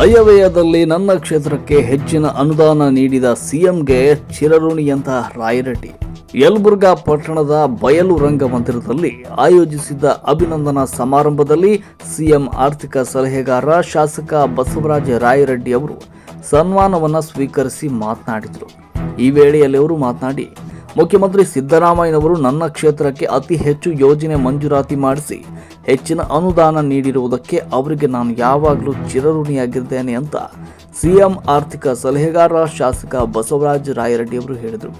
ಅಯವ್ಯಯದಲ್ಲಿ ನನ್ನ ಕ್ಷೇತ್ರಕ್ಕೆ ಹೆಚ್ಚಿನ ಅನುದಾನ ನೀಡಿದ ಸಿಎಂಗೆ ಚಿರಋಣಿಯಂತ ರಾಯರೆಡ್ಡಿ. ಯಲಬುರ್ಗಾ ಪಟ್ಟಣದ ಬಯಲು ರಂಗಮಂದಿರದಲ್ಲಿ ಆಯೋಜಿಸಿದ್ದ ಅಭಿನಂದನಾ ಸಮಾರಂಭದಲ್ಲಿ ಸಿಎಂ ಆರ್ಥಿಕ ಸಲಹೆಗಾರ ಶಾಸಕ ಬಸವರಾಜ ರಾಯರೆಡ್ಡಿ ಅವರು ಸನ್ಮಾನವನ್ನು ಸ್ವೀಕರಿಸಿ ಮಾತನಾಡಿದರು. ಈ ವೇಳೆಯಲ್ಲಿ ಅವರು ಮಾತನಾಡಿ ಮುಖ್ಯಮಂತ್ರಿ ಸಿದ್ದರಾಮಯ್ಯನವರು ನನ್ನ ಕ್ಷೇತ್ರಕ್ಕೆ ಅತಿ ಹೆಚ್ಚು ಯೋಜನೆ ಮಂಜೂರಾತಿ ಮಾಡಿಸಿ ಹೆಚ್ಚಿನ ಅನುದಾನ ನೀಡಿರುವುದಕ್ಕೆ ಅವರಿಗೆ ನಾನು ಯಾವಾಗಲೂ ಚಿರಋಣಿಯಾಗಿದ್ದೇನೆ ಅಂತ ಸಿಎಂ ಆರ್ಥಿಕ ಸಲಹೆಗಾರ ಶಾಸಕ ಬಸವರಾಜ ರಾಯರೆಡ್ಡಿ ಅವರು ಹೇಳಿದರು.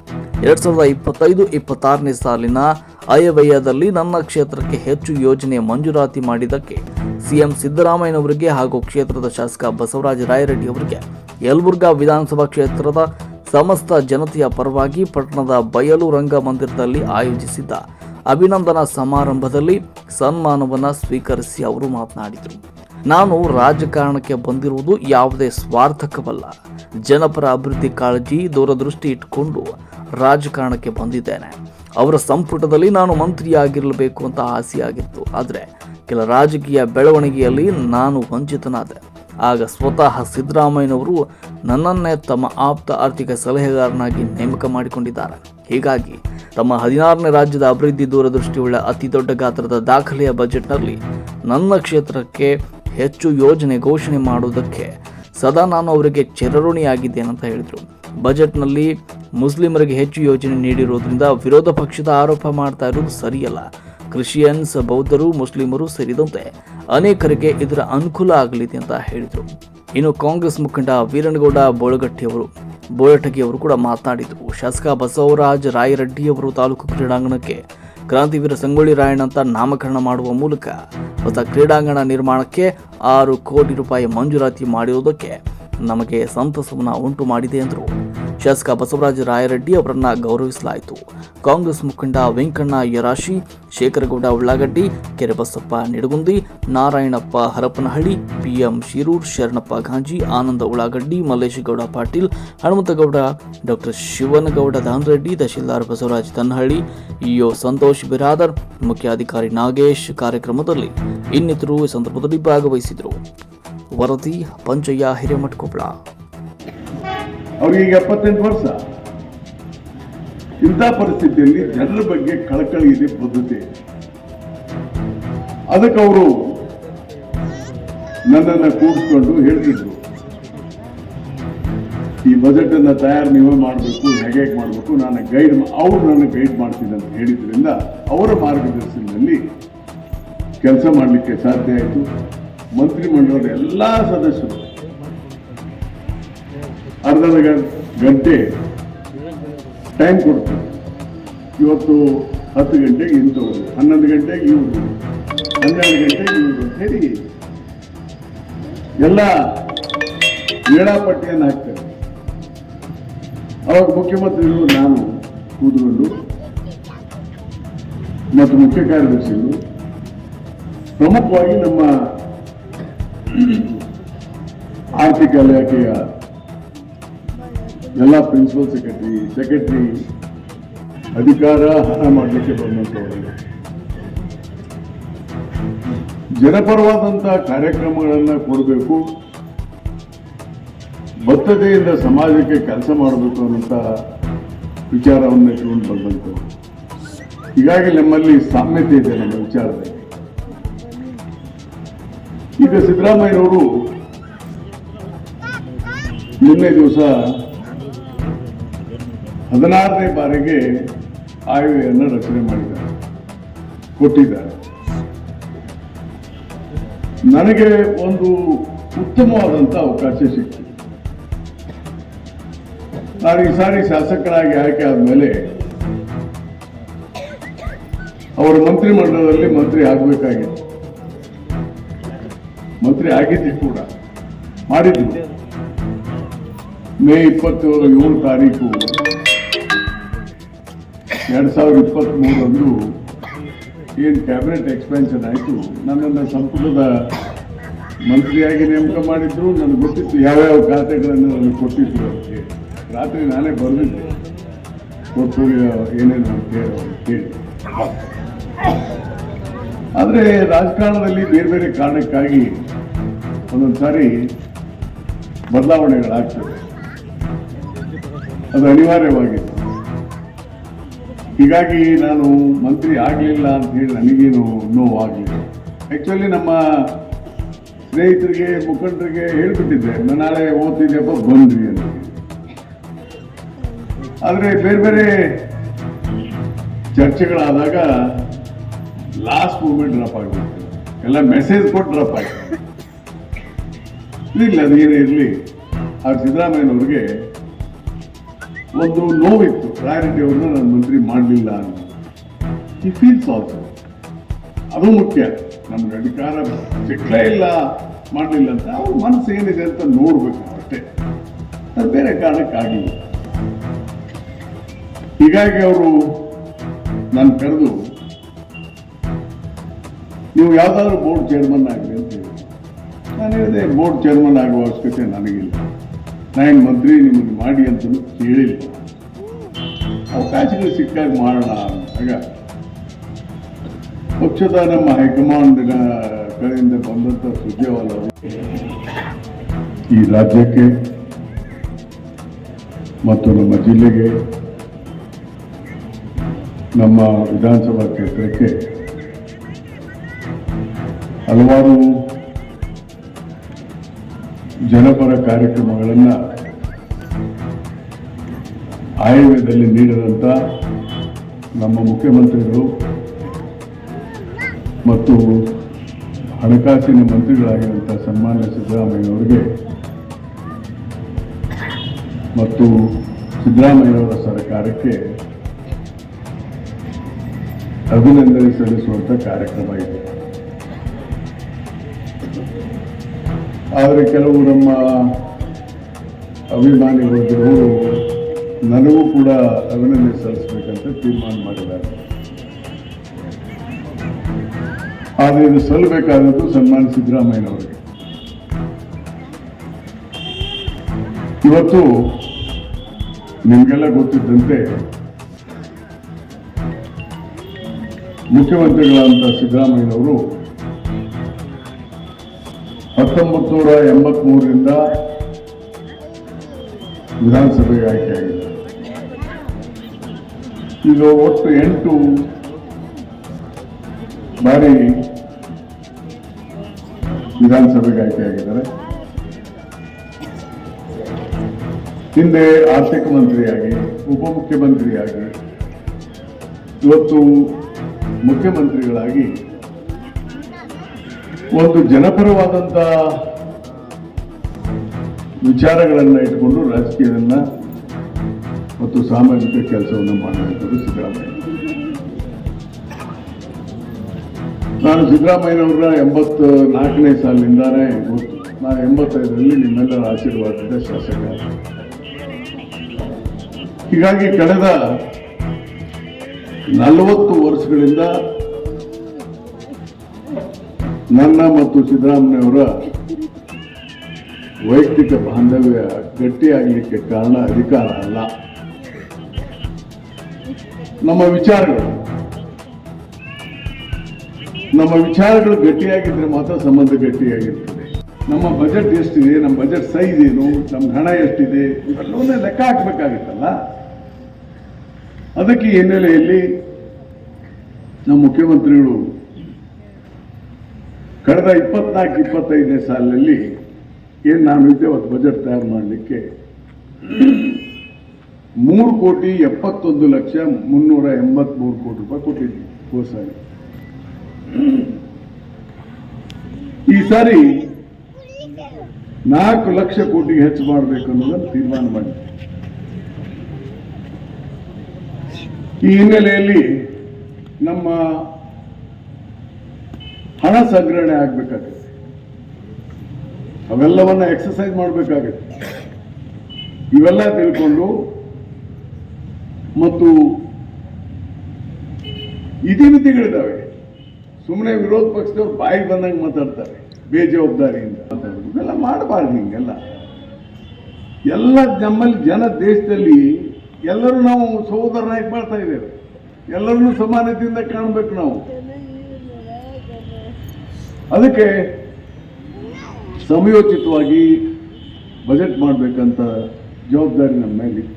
ಎರಡ್ ಸಾವಿರದ ಇಪ್ಪತ್ತೈದು, ಇಪ್ಪತ್ತಾರನೇ ಸಾಲಿನ ಅಯವ್ಯಯದಲ್ಲಿ ನನ್ನ ಕ್ಷೇತ್ರಕ್ಕೆ ಹೆಚ್ಚು ಯೋಜನೆ ಮಂಜೂರಾತಿ ಮಾಡಿದ್ದಕ್ಕೆ ಸಿಎಂ ಸಿದ್ದರಾಮಯ್ಯನವರಿಗೆ ಹಾಗೂ ಕ್ಷೇತ್ರದ ಶಾಸಕ ಬಸವರಾಜ ರಾಯರೆಡ್ಡಿ ಅವರಿಗೆ ಯಲಬುರ್ಗಾ ವಿಧಾನಸಭಾ ಕ್ಷೇತ್ರದ ಸಮಸ್ತ ಜನತೆಯ ಪರವಾಗಿ ಪಟ್ಟಣದ ಬಯಲು ರಂಗಮಂದಿರದಲ್ಲಿ ಆಯೋಜಿಸಿದ್ದ ಅಭಿನಂದನಾ ಸಮಾರಂಭದಲ್ಲಿ ಸನ್ಮಾನವನ್ನು ಸ್ವೀಕರಿಸಿ ಅವರು ಮಾತನಾಡಿದರು. ನಾನು ರಾಜಕಾರಣಕ್ಕೆ ಬಂದಿರುವುದು ಯಾವುದೇ ಸ್ವಾರ್ಥಕವಲ್ಲ. ಜನಪರ ಅಭಿವೃದ್ಧಿ ಕಾಳಜಿ ದೂರದೃಷ್ಟಿ ಇಟ್ಟುಕೊಂಡು ರಾಜಕಾರಣಕ್ಕೆ ಬಂದಿದ್ದೇನೆ. ಅವರ ಸಂಪುಟದಲ್ಲಿ ನಾನು ಮಂತ್ರಿಯಾಗಿರಬೇಕು ಅಂತ ಆಸೆಯಾಗಿತ್ತು. ಆದರೆ ಕೆಲ ರಾಜಕೀಯ ಬೆಳವಣಿಗೆಯಲ್ಲಿ ನಾನು ವಂಚಿತನಾದೆ. ಆಗ ಸ್ವತಃ ಸಿದ್ದರಾಮಯ್ಯನವರು ನನ್ನನ್ನೇ ತಮ್ಮ ಆಪ್ತ ಆರ್ಥಿಕ ಸಲಹೆಗಾರನಾಗಿ ನೇಮಕ ಮಾಡಿಕೊಂಡಿದ್ದಾರೆ. ಹೀಗಾಗಿ ತಮ್ಮ ಹದಿನಾರನೇ ರಾಜ್ಯದ ಅಭಿವೃದ್ಧಿ ದೂರದೃಷ್ಟಿಯುಳ್ಳ ಅತಿ ದೊಡ್ಡ ಗಾತ್ರದ ದಾಖಲೆಯ ಬಜೆಟ್ನಲ್ಲಿ ನನ್ನ ಕ್ಷೇತ್ರಕ್ಕೆ ಹೆಚ್ಚು ಯೋಜನೆ ಘೋಷಣೆ ಮಾಡುವುದಕ್ಕೆ ಸದಾ ನಾನು ಅವರಿಗೆ ಚಿರಋಣಿಯಾಗಿದ್ದೇನೆ ಅಂತ ಹೇಳಿದರು. ಬಜೆಟ್ನಲ್ಲಿ ಮುಸ್ಲಿಮರಿಗೆ ಹೆಚ್ಚು ಯೋಜನೆ ನೀಡಿರುವುದರಿಂದ ವಿರೋಧ ಪಕ್ಷದ ಆರೋಪ ಮಾಡ್ತಾ ಇರುವುದು ಸರಿಯಲ್ಲ. ಕ್ರಿಶ್ಚಿಯನ್ಸ್, ಬೌದ್ಧರು, ಮುಸ್ಲಿಮರು ಸೇರಿದಂತೆ ಅನೇಕರಿಗೆ ಇದರ ಅನುಕೂಲ ಆಗಲಿದೆ ಅಂತ ಹೇಳಿದರು. ಇನ್ನು ಕಾಂಗ್ರೆಸ್ ಮುಖಂಡ ವೀರನಗೌಡ ಬೋಳಗಟ್ಟಿಯವರು, ಬೋಳಟಗಿಯವರು ಕೂಡ ಮಾತನಾಡಿದರು. ಶಾಸಕ ಬಸವರಾಜ್ ರಾಯರೆಡ್ಡಿಯವರು ತಾಲೂಕು ಕ್ರೀಡಾಂಗಣಕ್ಕೆ ಕ್ರಾಂತಿವೀರ ಸಂಗೊಳ್ಳಿ ರಾಯಣ್ಣ ಅಂತ ನಾಮಕರಣ ಮಾಡುವ ಮೂಲಕ ಹೊಸ ಕ್ರೀಡಾಂಗಣ ನಿರ್ಮಾಣಕ್ಕೆ ಆರು ಕೋಟಿ ರೂಪಾಯಿ ಮಂಜೂರಾತಿ ಮಾಡಿರುವುದಕ್ಕೆ ನಮಗೆ ಸಂತಸವನ್ನು ಉಂಟು ಮಾಡಿದೆ ಎಂದರು. ಶಾಸಕ ಬಸವರಾಜ ರಾಯರೆಡ್ಡಿ ಅವರನ್ನ ಗೌರವಿಸಲಾಯಿತು. ಕಾಂಗ್ರೆಸ್ ಮುಖಂಡ Venkanna Yarashi, Shekargouda Ullagaddi, Kerebasappa Nidagundi, Narayanappa Harapanahalli, PM Shirur, Sharanappa Ganji, Ananda Ullagaddi, Malleshagouda Patil, Hanumanthagouda, doctor Shivanagouda Danareddy tahsildar Basavaraj Tannahalli EO Santosh Biradar, ಮುಖ್ಯಾಧಿಕಾರಿ ನಾಗೇಶ್ ಕಾರ್ಯಕ್ರಮದಲ್ಲಿ ಇನ್ನಿತರು ಸಂದರ್ಭದಲ್ಲಿ ಭಾಗವಹಿಸಿದರು. ವರದಿ, ಪಂಚಯ್ಯ ಹಿರೇಮಠ ಕೊಪ್ಪಳ ಅವ್ರಿಗೆ ಎಪ್ಪತ್ತೆಂಟು ವರ್ಷ. ಇಂಥ ಪರಿಸ್ಥಿತಿಯಲ್ಲಿ ಜನರ ಬಗ್ಗೆ ಕಳಕಳಿ ಇದೆ ಬದ್ಧತೆ. ಅದಕ್ಕೆ ಅವರು ನನ್ನನ್ನು ಕೂಡಿಸ್ಕೊಂಡು ಹೇಳ್ತಿದ್ರು. ಈ ಬಜೆಟ್ ಅನ್ನ ತಯಾರು ನೀವೇ ಮಾಡಬೇಕು, ಹೇಗೆ ಮಾಡಬೇಕು, ನಾನು ಗೈಡ್ ಅವರು ನನ್ನ ಗೈಡ್ ಮಾಡ್ತೀನಿ ಅಂತ ಹೇಳಿದ್ರಿಂದ ಅವರ ಮಾರ್ಗದರ್ಶನದಲ್ಲಿ ಕೆಲಸ ಮಾಡಲಿಕ್ಕೆ ಸಾಧ್ಯ ಆಯಿತು. ಮಂತ್ರಿಮಂಡಲದ ಎಲ್ಲ ಸದಸ್ಯರು ಅರ್ಧ ಗಂಟೆ ಟೈಮ್ ಕೊಡ್ತಾರೆ. ಇವತ್ತು ಹತ್ತು ಗಂಟೆಗೆ ಇಂಥವ್ರು, ಹನ್ನೊಂದು ಗಂಟೆಗೆ ಇವರು, ಹನ್ನೆರಡು ಗಂಟೆಗೆ ಇವರು ಹೇಳಿ ಎಲ್ಲ ವೇಳಾಪಟ್ಟಿಯನ್ನು ಹಾಕ್ತಾರೆ. ಅವಾಗ ಮುಖ್ಯಮಂತ್ರಿಗಳು, ನಾನು ಕೂತ್ಕೊಂಡು, ಮತ್ತು ಮುಖ್ಯ ಕಾರ್ಯದರ್ಶಿಗಳು, ಪ್ರಮುಖವಾಗಿ ನಮ್ಮ ಆರ್ಥಿಕ ಇಲಾಖೆಯ ಎಲ್ಲ ಪ್ರಿನ್ಸಿಪಲ್ ಸೆಕ್ರೆಟರಿ ಸೆಕ್ರೆಟರಿ ಅಧಿಕಾರ ಹಣ ಮಾಡಲಿಕ್ಕೆ ಬಂದಂಥವರು. ಜನಪರವಾದಂಥ ಕಾರ್ಯಕ್ರಮಗಳನ್ನು ಕೊಡಬೇಕು. ಬದ್ಧತೆಯಿಂದ ಸಮಾಜಕ್ಕೆ ಕೆಲಸ ಮಾಡಬೇಕು ಅಂತ ವಿಚಾರವನ್ನು ಇಟ್ಕೊಂಡು ಬಂದಂಥವ್ರು. ಹೀಗಾಗಿ ನಮ್ಮಲ್ಲಿ ಸಾಮ್ಯತೆ ಇದೆ ನಮ್ಮ ವಿಚಾರದಲ್ಲಿ. ಈಗ ಸಿದ್ದರಾಮಯ್ಯನವರು ನಿನ್ನೆ ದಿವಸ ಹದಿನಾರನೇ ಬಾರಿಗೆ ಆಯವ್ಯಯನ್ನು ರಚನೆ ಮಾಡಿದ್ದಾರೆ, ಕೊಟ್ಟಿದ್ದಾರೆ. ನನಗೆ ಒಂದು ಉತ್ತಮವಾದಂಥ ಅವಕಾಶ ಸಿಕ್ತು ನಾನು ಈ ಸಾರಿ ಶಾಸಕರಾಗಿ ಆಯ್ಕೆ ಆದಮೇಲೆ ಅವರ ಮಂತ್ರಿಮಂಡಲದಲ್ಲಿ ಮಂತ್ರಿ ಆಗಬೇಕಾಗಿತ್ತು. ಮಂತ್ರಿ ಆಗಿದ್ದು ಕೂಡ ಮಾಡಿದ್ದು ಮೇ ಇಪ್ಪತ್ತೇಳು ಏಳು ತಾರೀಕು ಎರಡ್ ಸಾವಿರದ ಇಪ್ಪತ್ತ್ ಮೂರರಂದು ಏನು ಕ್ಯಾಬಿನೆಟ್ ಎಕ್ಸ್ಪೆನ್ಷನ್ ಆಯಿತು, ನನ್ನನ್ನು ಸಂಪುಟದ ಮಂತ್ರಿಯಾಗಿ ನೇಮಕ ಮಾಡಿದ್ರು ನನಗೆ ಗೊತ್ತಿತ್ತು ಯಾವ್ಯಾವ ಖಾತೆಗಳನ್ನು ನನಗೆ ಕೊಟ್ಟಿದ್ರು ಅವ್ರಿಗೆ. ರಾತ್ರಿ ನಾನೇ ಬರೆದಿದ್ದೆ ಪೋರ್ಟ್ಫೋಲಿಯೋ ಏನೇನು ಅಂತ ಕೇಳಿ ಆದರೆ ರಾಜಕಾರಣದಲ್ಲಿ ಬೇರೆ ಬೇರೆ ಕಾರಣಕ್ಕಾಗಿ ಒಂದೊಂದು ಸಾರಿ ಬದಲಾವಣೆಗಳಾಗ್ತದೆ. ಅದು ಅನಿವಾರ್ಯವಾಗಿತ್ತು ಹೀಗಾಗಿ ನಾನು ಮಂತ್ರಿ ಆಗಲಿಲ್ಲ ಅಂತ ಹೇಳಿ ನನಗೇನು ನೋವಾಗಲಿಲ್ಲ ಆ್ಯಕ್ಚುಲಿ ನಮ್ಮ ಸ್ನೇಹಿತರಿಗೆ, ಮುಖಂಡರಿಗೆ ಹೇಳ್ಬಿಟ್ಟಿದ್ದೆ ನಾಳೆ ಓದ್ತಿದ್ದೆಪ್ಪ ಬಂದ್ರಿ ಅಂತ. ಆದರೆ ಬೇರೆ ಬೇರೆ ಚರ್ಚೆಗಳಾದಾಗ ಲಾಸ್ಟ್ ಮೂಮೆಂಟ್ ಡ್ರಾಪ್ ಆಗಿಬಿಡ್ತು. ಎಲ್ಲ ಮೆಸೇಜ್ ಕೊಟ್ಟು ಡ್ರಾಪ್ ಆಗಿದೆ ಇಲ್ಲ ಅದೇನೇ ಇರಲಿ. ಆ ಸಿದ್ದರಾಮಯ್ಯನವ್ರಿಗೆ ಒಂದು ನೋವಿತ್ತು. ರಾಯರೆಡ್ಡಿ ಅವ್ರನ್ನ ನಾನು ಮಂತ್ರಿ ಮಾಡಲಿಲ್ಲ ಅಂತ. ಈ ಫೀಲ್ಸ್ ಆಲ್ಸೋ ಅದು ಮುಖ್ಯ. ನಮ್ಗೆ ಅಧಿಕಾರ ಸಿಕ್ಕಲೇ ಇಲ್ಲ, ಮಾಡಲಿಲ್ಲ ಅಂತ. ಅವ್ರ ಮನಸ್ಸು ಏನಿದೆ ಅಂತ ನೋಡ್ಬೇಕು ಅಷ್ಟೇ. ಅದು ಬೇರೆ ಕಾರಣಕ್ಕಾಗಿಲ್ಲ. ಹೀಗಾಗಿ ಅವರು ನಾನು ಕರೆದು, ನೀವು ಯಾವುದಾದ್ರೂ ಬೋರ್ಡ್ ಚೇರ್ಮನ್ ಆಗಲಿ ಅಂತ ಹೇಳಿ. ನಾನು ಹೇಳಿದೆ ಬೋರ್ಡ್ ಚೇರ್ಮನ್ ಆಗುವ ಅವಶ್ಯಕತೆ ನನಗಿಲ್ಲ. ನಾನು ಮಂತ್ರಿ ನಿಮಗೆ ಮಾಡಿ ಅಂತಲೂ ಕೇಳಿಲ್ಲ. ಅವಕಾಶಗಳು ಸಿಕ್ಕಾಗ ಮಾಡೋಣ ಆಗ ಪಕ್ಷದ ನಮ್ಮ ಹೈಕಮಾಂಡ್ ಕಡೆಯಿಂದ ಬಂದಂಥ ಸುರ್ಜೇವಾಲ ಈ ರಾಜ್ಯಕ್ಕೆ ಮತ್ತು ನಮ್ಮ ಜಿಲ್ಲೆಗೆ ನಮ್ಮ ವಿಧಾನಸಭಾ ಕ್ಷೇತ್ರಕ್ಕೆ ಹಲವಾರು ಜನಪರ ಕಾರ್ಯಕ್ರಮಗಳನ್ನು ಆಯವ್ಯಯದಲ್ಲಿ ನೀಡಿದಂಥ ನಮ್ಮ ಮುಖ್ಯಮಂತ್ರಿಗಳು ಮತ್ತು ಹಣಕಾಸಿನ ಮಂತ್ರಿಗಳಾಗಿರುವಂಥ ಸನ್ಮಾನ್ಯ ಸಿದ್ದರಾಮಯ್ಯನವರಿಗೆ ಮತ್ತು ಸಿದ್ದರಾಮಯ್ಯವರ ಸರ್ಕಾರಕ್ಕೆ ಅಭಿನಂದನೆ ಸಲ್ಲಿಸುವಂಥ ಕಾರ್ಯಕ್ರಮ ಇದೆ. ಆದರೆ ಕೆಲವು ನಮ್ಮ ಅಭಿಮಾನಿಗಳು ನನಗೂ ಕೂಡ ಅಭಿನಂದನೆ ಸಲ್ಲಿಸಬೇಕಂತ ತೀರ್ಮಾನ ಮಾಡಿದ್ದಾರೆ. ಆದರೆ ಇದು ಸಲ್ಲಬೇಕಾದದ್ದು ಸನ್ಮಾನ ಸಿದ್ದರಾಮಯ್ಯನವರಿಗೆ. ಇವತ್ತು ನಿಮಗೆಲ್ಲ ಗೊತ್ತಿದ್ದಂತೆ ಮುಖ್ಯಮಂತ್ರಿಗಳಾದಂಥ ಸಿದ್ದರಾಮಯ್ಯನವರು ಹತ್ತೊಂಬತ್ತು ನೂರ ಎಂಬತ್ಮೂರರಿಂದ ವಿಧಾನಸಭೆಗೆ ಆಯ್ಕೆಯಾಗಿದೆ ಈಗ ಒಟ್ಟು ಎಂಟು ಬಾರಿ ವಿಧಾನಸಭೆಗೆ ಆಯ್ಕೆಯಾಗಿದ್ದಾರೆ ಹಿಂದೆ ಆರ್ಥಿಕ ಮಂತ್ರಿಯಾಗಿ, ಉಪಮುಖ್ಯಮಂತ್ರಿಯಾಗಿ, ಇವತ್ತು ಮುಖ್ಯಮಂತ್ರಿಗಳಾಗಿ ಒಂದು ಜನಪರವಾದಂತ ವಿಚಾರಗಳನ್ನು ಇಟ್ಕೊಂಡು ರಾಜಕೀಯವನ್ನ ಮತ್ತು ಸಾಮಾಜಿಕ ಕೆಲಸವನ್ನು ಮಾಡುವಂಥದ್ದು ಸಿದ್ದರಾಮಯ್ಯ. ನಾನು ಸಿದ್ದರಾಮಯ್ಯನವರ ಎಂಬತ್ತ ನಾಲ್ಕನೇ ಸಾಲಿನಿಂದಾನೇ ಗೊತ್ತು. ನಾನು ಎಂಬತ್ತೈದರಲ್ಲಿ ನಿಮ್ಮೆಲ್ಲರ ಆಶೀರ್ವಾದದ ಶಾಸಕ. ಹೀಗಾಗಿ ಕಳೆದ ನಲವತ್ತು ವರ್ಷಗಳಿಂದ ನನ್ನ ಮತ್ತು ಸಿದ್ದರಾಮಯ್ಯವರ ವೈಯಕ್ತಿಕ ಬಾಂಧವ್ಯ ಗಟ್ಟಿಯಾಗಲಿಕ್ಕೆ ಕಾರಣ ಅಧಿಕಾರ ಅಲ್ಲ. ನಮ್ಮ ವಿಚಾರಗಳು. ನಮ್ಮ ವಿಚಾರಗಳು ಗಟ್ಟಿಯಾಗಿದ್ರೆ ಮಾತ್ರ ಸಂಬಂಧ ಗಟ್ಟಿಯಾಗಿರ್ತದೆ. ನಮ್ಮ ಬಜೆಟ್ ಎಷ್ಟಿದೆ, ನಮ್ಮ ಬಜೆಟ್ ಸೈಜ್ ಏನು, ನಮ್ಮ ಹಣ ಎಷ್ಟಿದೆ, ಇವೆಲ್ಲವನ್ನೇ ಲೆಕ್ಕ ಹಾಕಬೇಕಾಗಿತ್ತಲ್ಲ? ಅದಕ್ಕೆ ಹಿನ್ನೆಲೆಯಲ್ಲಿ ನಮ್ಮ ಮುಖ್ಯಮಂತ್ರಿಗಳು ಕಳೆದ ಇಪ್ಪತ್ನಾಲ್ಕು, ಇಪ್ಪತ್ತೈದನೇ ಸಾಲಿನಲ್ಲಿ ಏನು ನಾನು ಇದ್ದೆ, ಅವತ್ತು ಬಜೆಟ್ ತಯಾರು ಮಾಡಲಿಕ್ಕೆ ಮೂರು ಕೋಟಿ ಎಪ್ಪತ್ತೊಂದು ಲಕ್ಷ ಮುನ್ನೂರ ಎಂಬತ್ಮೂರು ಕೋಟಿ ರೂಪಾಯಿ ಕೊಟ್ಟಿದ್ವಿ ಹೋದ ಸಾರಿ ಈ ಸಾರಿ ನಾಲ್ಕು ಲಕ್ಷ ಕೋಟಿ ಹೆಚ್ಚು ಮಾಡಬೇಕು ಅನ್ನೋದನ್ನು ತೀರ್ಮಾನ ಮಾಡಿದ್ವಿ. ಈ ಹಿನ್ನೆಲೆಯಲ್ಲಿ ನಮ್ಮ ಹಣ ಸಂಗ್ರಹಣೆ ಆಗಬೇಕಾಗತ್ತೆ. ಅವೆಲ್ಲವನ್ನ ಎಕ್ಸಸೈಸ್ ಮಾಡಬೇಕಾಗತ್ತೆ. ಇವೆಲ್ಲ ತಿಳ್ಕೊಂಡು ಮತ್ತು ಇತಿಮಿತಿಗಳಿದ್ದಾವೆ ಸುಮ್ಮನೆ ವಿರೋಧ ಪಕ್ಷದವ್ರು ಬಾಯಿಗೆ ಬಂದಂಗೆ ಮಾತಾಡ್ತಾರೆ, ಬೇಜವಾಬ್ದಾರಿಯಿಂದ. ಮಾತಾಡೋದು ಇವೆಲ್ಲ ಮಾಡಬಾರ್ದು ಹಿಂಗೆಲ್ಲ. ಎಲ್ಲ ನಮ್ಮಲ್ಲಿ ಜನ ದೇಶದಲ್ಲಿ ಎಲ್ಲರೂ ನಾವು ಸಹೋದರನಾಗಿ ಮಾಡ್ತಾ ಇದ್ದೇವೆ. ಎಲ್ಲರನ್ನೂ ಸಮಾನತೆಯಿಂದ ಕಾಣಬೇಕು ನಾವು. ಅದಕ್ಕೆ ಸಮಯೋಚಿತವಾಗಿ ಬಜೆಟ್ ಮಾಡಬೇಕಂತ ಜವಾಬ್ದಾರಿ ನಮ್ಮ ಮೇಲೆ ಇತ್ತು.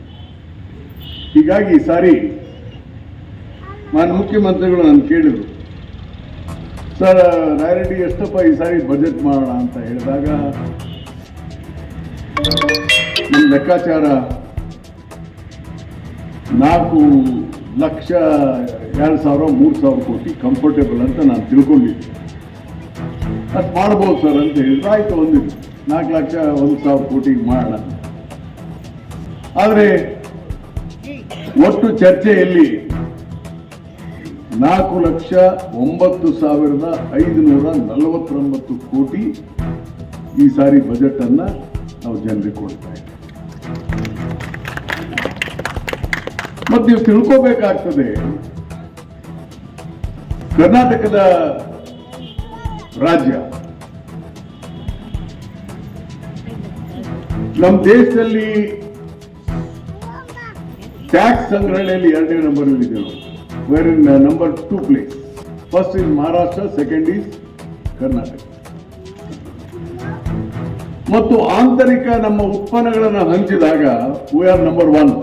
ಹೀಗಾಗಿ ಈ ಸಾರಿ ನಾನು ಮುಖ್ಯಮಂತ್ರಿಗಳು ನಾನು ಕೇಳಿದ್ರು, ಸರ್, ರಾಯರೆಡ್ಡಿ ಎಷ್ಟಪ್ಪ ಈ ಸಾರಿ ಬಜೆಟ್ ಮಾಡೋಣ ಅಂತ ಹೇಳಿದಾಗ ನಿಮ್ಮ ಲೆಕ್ಕಾಚಾರ ನಾಲ್ಕು ಲಕ್ಷ ಎರಡು ಸಾವಿರ, ಮೂರು ಸಾವಿರ ಕೋಟಿ ಕಂಫರ್ಟೇಬಲ್ ಅಂತ ನಾನು ತಿಳ್ಕೊಂಡಿದ್ದೆ. ಅಷ್ಟು ಮಾಡ್ಬೋದು ಸರ್ ಅಂತ ಹೇಳಿದ್ರು. ಆಯಿತು ಒಂದಿದ್ದು ನಾಲ್ಕು ಲಕ್ಷ, ಒಂದು ಸಾವಿರ ಕೋಟಿಗೆ ಮಾಡೋಣ. ಆದರೆ ಒಟ್ಟು ಚರ್ಚೆಯಲ್ಲಿ ನಾಲ್ಕು ಲಕ್ಷ ಒಂಬತ್ತು ಸಾವಿರದ ಐದುನೂರ ನಲವತ್ತೊಂಬತ್ತು ಕೋಟಿ ಈ ಸಾರಿ ಬಜೆಟ್ ಅನ್ನ ನಾವು ಜನರಿಗೆ ಕೊಡ್ತಾ ಇದ್ದೀವಿ. ಮತ್ತೆ ನೀವು ತಿಳ್ಕೋಬೇಕಾಗ್ತದೆ, ಕರ್ನಾಟಕದ ರಾಜ್ಯ, ನಮ್ಮ ದೇಶದಲ್ಲಿ ಟ್ಯಾಕ್ಸ್ ಸಂಗ್ರಹಣೆಯಲ್ಲಿ ಎರಡನೇ ನಂಬರ್ ಇದೆ ನಾವು we're in number two place first is Maharashtra second is Karnataka ಮತ್ತು ಆಂತರಿಕ ನಮ್ಮ ಉತ್ಪನ್ನಗಳನ್ನು ಹಂಚಿದಾಗ ವಿ ಆರ್ ನಂಬರ್ ಒನ್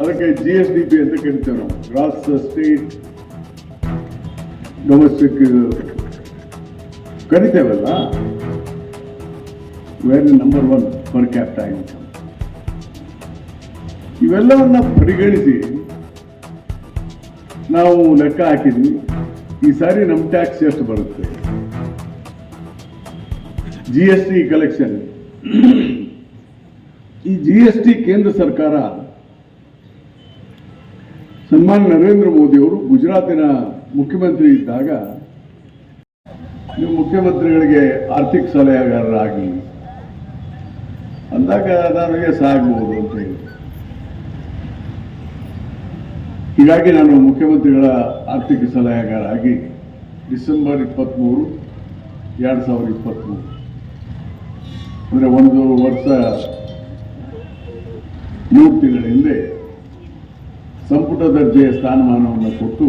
ಅದಕ್ಕೆ ಜಿ ಎಸ್ ಡಿ ಪಿ ಅಂತ ಕರಿತೇವೆ ನಾವು. Gross state domestic ಕರಿತೇವಲ್ಲ? We're number one per capita income ಇವೆಲ್ಲವನ್ನ ಪರಿಗಣಿಸಿ ನಾವು ಲೆಕ್ಕ ಹಾಕಿದ್ವಿ. ಈ ಸಾರಿ ನಮ್ಮ ಟ್ಯಾಕ್ಸ್ ಎಷ್ಟು ಬರುತ್ತೆ? ಜಿ ಎಸ್ ಟಿ ಕಲೆಕ್ಷನ್ ಈ ಜಿ ಎಸ್ ಟಿ ಕೇಂದ್ರ ಸರ್ಕಾರ ಸನ್ಮಾನ್ ನರೇಂದ್ರ ಮೋದಿ ಅವರು ಗುಜರಾತಿನ ಮುಖ್ಯಮಂತ್ರಿ ಇದ್ದಾಗ ನೀವು ಮುಖ್ಯಮಂತ್ರಿಗಳಿಗೆ ಆರ್ಥಿಕ ಸಲಹೆಗಾರರಾಗಿ ಅಂದಾಗ ನನಗೆ ಸಾಗಬಹುದು ಅಂತ ಹೇಳಿ. ಹೀಗಾಗಿ ನಾನು ಮುಖ್ಯಮಂತ್ರಿಗಳ ಆರ್ಥಿಕ ಸಲಹೆಗಾರ ಆಗಿ ಡಿಸೆಂಬರ್ ಇಪ್ಪತ್ತ್ಮೂರು ಎರಡು ಸಾವಿರದ ಇಪ್ಪತ್ತ್ಮೂರು ಅಂದರೆ ಒಂದು ವರ್ಷ ಮೂರು ತಿಂಗಳ ಹಿಂದೆ ಸಂಪುಟ ದರ್ಜೆಯ ಸ್ಥಾನಮಾನವನ್ನು ಕೊಟ್ಟು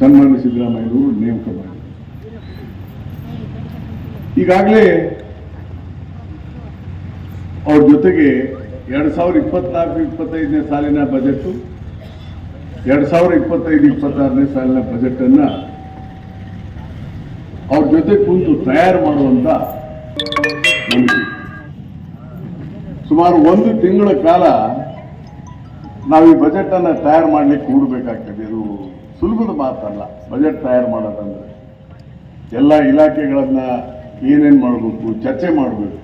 ಸನ್ಮಾನ್ಯ ಸಿದ್ದರಾಮಯ್ಯನವರು ನೇಮಕ ಮಾಡಿದರು. ಈಗಾಗಲೇ ಅವ್ರ ಜೊತೆಗೆ ಎರಡು ಸಾವಿರದ ಇಪ್ಪತ್ನಾಲ್ಕು ಇಪ್ಪತ್ತೈದನೇ ಸಾಲಿನ ಬಜೆಟ್ಟು ಎರಡು ಸಾವಿರದ ಇಪ್ಪತ್ತೈದು ಇಪ್ಪತ್ತಾರನೇ ಸಾಲಿನ ಬಜೆಟ್ ಅನ್ನ ಅವ್ರ ಜೊತೆ ಕುಂತು ತಯಾರು ಮಾಡುವಂತ ಸುಮಾರು ಒಂದು ತಿಂಗಳ ಕಾಲ ನಾವು ಈ ಬಜೆಟ್ ಅನ್ನ ತಯಾರು ಮಾಡಲಿಕ್ಕೆ ಕೂಡಬೇಕಾಗ್ತದೆ. ಇದು ಸುಲಭದ ಮಾತಲ್ಲ. ಬಜೆಟ್ ತಯಾರು ಮಾಡೋದಂದ್ರೆ ಎಲ್ಲ ಇಲಾಖೆಗಳನ್ನ ಏನೇನು ಮಾಡಬೇಕು, ಚರ್ಚೆ ಮಾಡಬೇಕು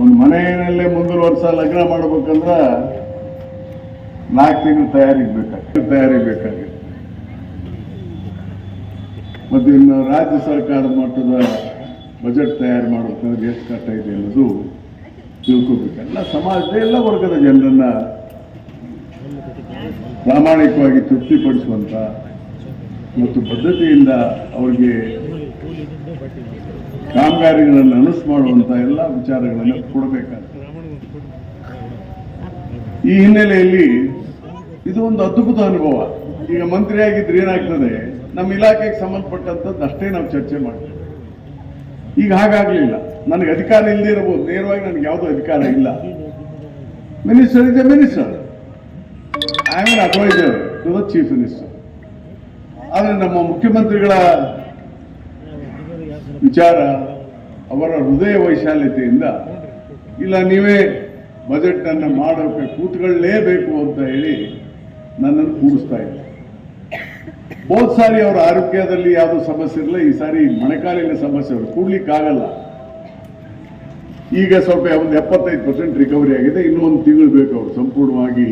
ಒಂದು ಮನೆಯಲ್ಲೇ ಮುಂದಿನ ವರ್ಷ ಲಗ್ನ ಮಾಡ್ಬೇಕಂದ್ರ ನಾಲ್ಕು ತಿಂಗಳು ತಯಾರಿ ಬೇಕಾಗ್ತದೆ. ತಯಾರಿ ಬೇಕಾಗುತ್ತೆ ಮತ್ತು ಇನ್ನು ರಾಜ್ಯ ಸರ್ಕಾರದ ಮಟ್ಟದ ಬಜೆಟ್ ತಯಾರು ಮಾಡಬೇಕಂದ್ರೆ ಎಷ್ಟು ಕಷ್ಟ ಇದೆ ಅನ್ನೋದು ತಿಳ್ಕೋಬೇಕು. ಎಲ್ಲ ಸಮಾಜದ ಎಲ್ಲ ವರ್ಗದ ಜನರನ್ನ ಪ್ರಾಮಾಣಿಕವಾಗಿ ತೃಪ್ತಿಪಡಿಸುವಂತ ಮತ್ತು ಬದ್ಧತೆಯಿಂದ ಅವರಿಗೆ ಕಾಮಗಾರಿಗಳನ್ನು ಅನೌನ್ಸ್ ಮಾಡುವಂತ ಎಲ್ಲ ವಿಚಾರಗಳನ್ನು ಕೊಡಬೇಕಾಗ್ತದೆ. ಈ ಹಿನ್ನೆಲೆಯಲ್ಲಿ ಇದು ಒಂದು ಅದ್ಭುತ ಅನುಭವ. ಈಗ ಮಂತ್ರಿಯಾಗಿದ್ರೆ ಏನಾಗ್ತದೆ, ನಮ್ಮ ಇಲಾಖೆಗೆ ಸಂಬಂಧಪಟ್ಟಂಥದ್ದು ಅಷ್ಟೇ ನಾವು ಚರ್ಚೆ ಮಾಡ್ತೇವೆ. ಈಗ ಹಾಗಾಗ್ಲಿಲ್ಲ. ನನಗೆ ಅಧಿಕಾರ ಇಲ್ಲದೆ ಇರಬಹುದು ನೇರವಾಗಿ ನನಗೆ ಯಾವುದೋ ಅಧಿಕಾರ ಇಲ್ಲ. ಮಿನಿಸ್ಟರ್ ಇದೆ minister I am adviser to the chief minister ಆದರೆ ನಮ್ಮ ಮುಖ್ಯಮಂತ್ರಿಗಳ ವಿಚಾರ ಅವರ ಹೃದಯ ವೈಶಾಲ್ಯತೆಯಿಂದ. ಇಲ್ಲ, ನೀವೇ ಬಜೆಟ್ ಅನ್ನು ಮಾಡೋಕೆ ಕೂತ್ಕೊಳ್ಳೇಬೇಕು ಅಂತ ಹೇಳಿ ನನ್ನನ್ನು ಕೂಡಿಸ್ತಾ ಇದ್ದೆ. ಹೋದ್ ಸಾರಿ ಅವರ ಆರೋಗ್ಯದಲ್ಲಿ ಯಾವುದೂ ಸಮಸ್ಯೆ ಇರಲಿಲ್ಲ. ಈ ಸಾರಿ ಮಳೆಕಾಲಿನ ಸಮಸ್ಯೆ ಅವರು ಕೂಡ್ಲಿಕ್ಕಾಗಲ್ಲ ಈಗ ಸ್ವಲ್ಪ ಒಂದು ಎಪ್ಪತ್ತೈದು ಪರ್ಸೆಂಟ್ ರಿಕವರಿ ಆಗಿದೆ. ಇನ್ನೂ ಒಂದು ತಿಂಗಳು ಬೇಕು ಅವರು ಸಂಪೂರ್ಣವಾಗಿ